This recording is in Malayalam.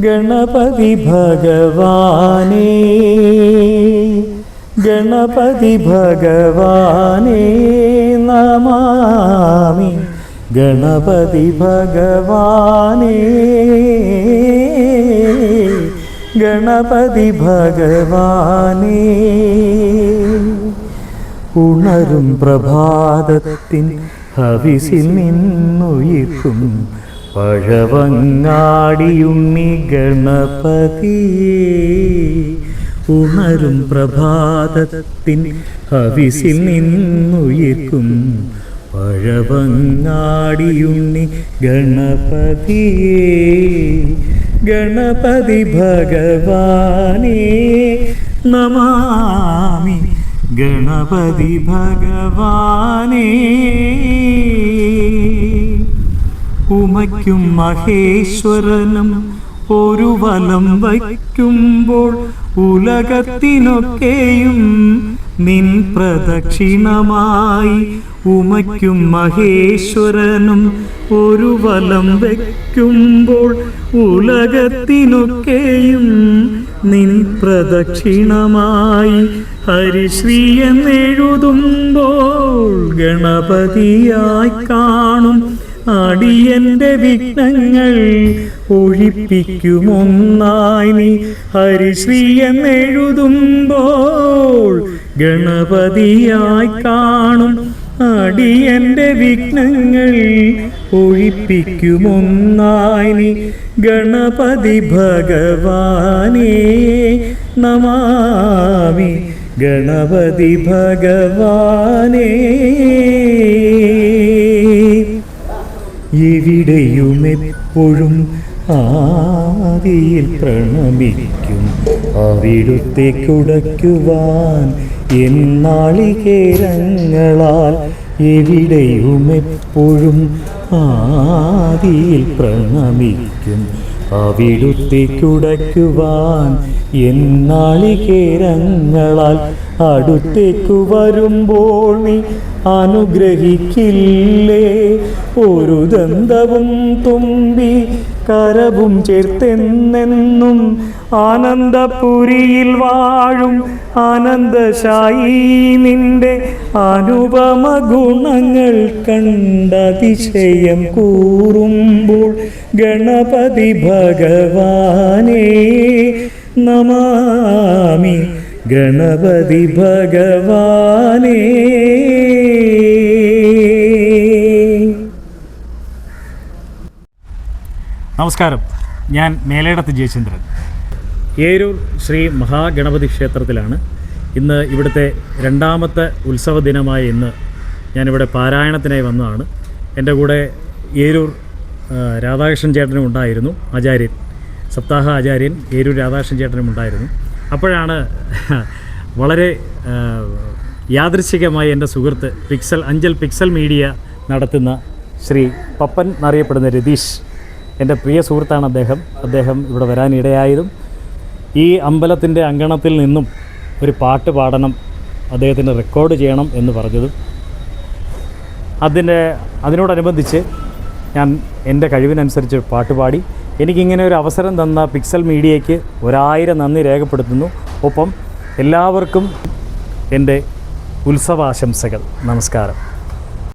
ഗണപതി ഭഗവാനേ ഗണപതി ഭഗവാനേ നമാമി. ഗണപതി ഭഗവാനേ ഗണപതി ഭഗവാനേ. ഉണരും പ്രഭാതത്തിൻ ഹവിസിൽ നിന്നുയിർക്കും പഴവങ്ങാടിയുണ്ണി ഗണപതിയേ. ഉണരും പ്രഭാതത്തിൻ ഹവിസിൽ നിന്നുയിർക്കും പഴവങ്ങാടിയുണ്ണി ഗണപതിയേ. ഗണപതി ഭഗവാനേ നമാമി. ഗണപതി ഭഗവാനേ. ഉമയ്ക്കും മഹേശ്വരനും ഒരു വലം വയ്ക്കുമ്പോൾ ഉലകത്തിനൊക്കെയും നിൻ പ്രദക്ഷിണമായി ഉമയ്ക്കും മഹേശ്വരനും ഒരു വലം വയ്ക്കുമ്പോൾ ഉലകത്തിനൊക്കെയും നിൻ പ്രദക്ഷിണമായി ഹരിശ്രീ എന്നെഴുതുമ്പോൾ ഗണപതിയായി കാണും അടിയന്റെ വിഘ്നങ്ങൾ ഒഴിപ്പിക്കുമൊന്നായി നീ ഹരിശ്രീ എന്നെഴുതുമ്പോൾ ഗണപതിയായി കാണും അടിയന്റെ വിഘ്നങ്ങൾ ഒഴിപ്പിക്കുമൊന്നായി നീ ഗണപതി ഭഗവാനേ നമാമി. ഗണപതി ഭഗവാനേ. എവിടെയുമെപ്പോഴും ആദിയിൽ പ്രണമിക്കും. അവിടുത്തെ കുടയ്ക്കുവാൻ എന്നാളികേരങ്ങളാൽ എവിടെയും എപ്പോഴും ആദിയിൽ പ്രണമിക്കും. അവിടുത്തെ കുടയ്ക്കുവാൻ എന്നാളികേരങ്ങളാൽ അടുത്തേക്കു വരുമ്പോൾ നീ അനുഗ്രഹിക്കില്ലേ? ഒരു ദന്തവും തുമ്പി കരവും ചേർത്തെന്നെന്നും ആനന്ദപുരിയിൽ വാഴും ആനന്ദശായി നിന്റെ അനുപമ ഗുണങ്ങൾ കണ്ടതിശയം കൂറുമ്പോൾ ഗണപതി ഭഗവാനേ നമാമി. ഗണപതി ഭഗവാനേ. നമസ്കാരം. ഞാൻ മേലേടത്ത് ജയചന്ദ്രൻ. ഏരൂർ ശ്രീ മഹാഗണപതി ക്ഷേത്രത്തിലാണ് ഇന്ന് ഇവിടുത്തെ രണ്ടാമത്തെ ഉത്സവ ദിനമായ ഇന്ന് ഞാനിവിടെ പാരായണത്തിനായി വന്നതാണ്. എന്റെ കൂടെ ഏരൂർ രാധാകൃഷ്ണൻ ചേട്ടനും ഉണ്ടായിരുന്നു ആചാര്യൻ. സപ്താഹ ആചാര്യൻ ഏരൂർ രാധാകൃഷ്ണൻ ചേട്ടനും ഉണ്ടായിരുന്നു. അപ്പോഴാണ് വളരെ യാദൃശികമായി എന്റെ സുഹൃത്ത് പിക്സൽ അഞ്ചൽ പിക്സൽ മീഡിയ നടത്തുന്ന ശ്രീ പപ്പൻ എന്നറിയപ്പെടുന്ന രതീഷ് എന്റെ പ്രിയ സുഹൃത്താണ് അദ്ദേഹം. അദ്ദേഹം ഇവിടെ വരാനിടയായതും ഈ അമ്പലത്തിന്റെ അങ്കണത്തിൽ നിന്നും ഒരു പാട്ട് പാടണം അദ്ദേഹത്തിന് റെക്കോർഡ് ചെയ്യണം എന്ന് പറഞ്ഞതും. അതിന്റെ അതിനോടനുബന്ധിച്ച് ഞാൻ എന്റെ കഴിവിനനുസരിച്ച് പാട്ടുപാടി പാട്ട് പാടി. എനിക്കിങ്ങനെ ഒരു അവസരം തന്ന പിക്സൽ മീഡിയയ്ക്ക് ഒരായിരം നന്ദി രേഖപ്പെടുത്തുന്നു. ഒപ്പം എല്ലാവർക്കും എന്റെ ഉത്സവാശംസകൾ. നമസ്കാരം.